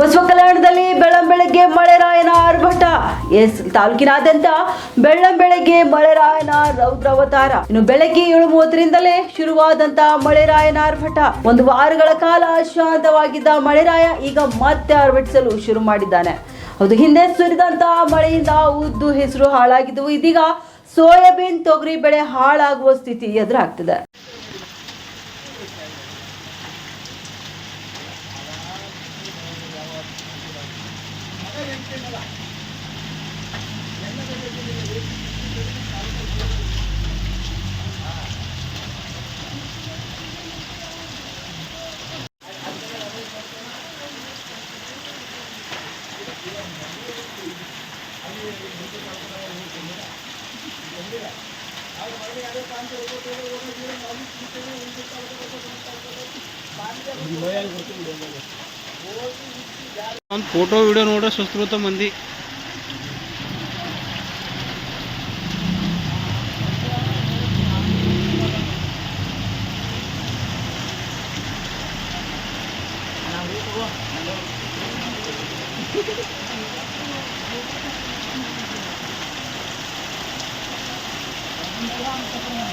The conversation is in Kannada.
ಬಸವ ಕಲ್ಯಾಣದಲ್ಲಿ ಬೆಳ್ಳಂಬೆಳಗ್ಗೆ ಮಳೆರಾಯನ ಆರ್ಭಟ. ಎಸ್ ತಾಲೂಕಿನಾದ್ಯಂತ ಬೆಳ್ಳಂಬೆಳಗ್ಗೆ ಮಳೆರಾಯನ ರೌದ್ರಾವತಾರ. ಇನ್ನು ಬೆಳಗ್ಗೆ ಏಳು ಮೂವತ್ತರಿಂದಲೇ ಶುರುವಾದಂತ ಮಳೆರಾಯನ ಆರ್ಭಟ. ಒಂದು ವಾರಗಳ ಕಾಲ ಶಾಂತವಾಗಿದ್ದ ಮಳೆರಾಯ ಈಗ ಮತ್ತೆ ಆರ್ಭಟಿಸಲು ಶುರು ಮಾಡಿದ್ದಾನೆ. ಹೌದು ಹಿಂದೆ ಸುರಿದಂತ ಮಳೆಯಿಂದ ಉದ್ದು ಹೆಸರು ಹಾಳಾಗಿದ್ದವು ಇದೀಗ ಸೋಯಾಬೀನ್ ತೊಗರಿ ಬೆಳೆ ಹಾಳಾಗುವ ಸ್ಥಿತಿ ಎದುರಾಗ್ತಿದೆ. Hindi mo yan, gusto mo yan. ಒಂದು ಫೋಟೋ ವಿಡಿಯೋ ನೋಡ್ರೆ ಸುಸ್ತ ಮಂದಿ Thank.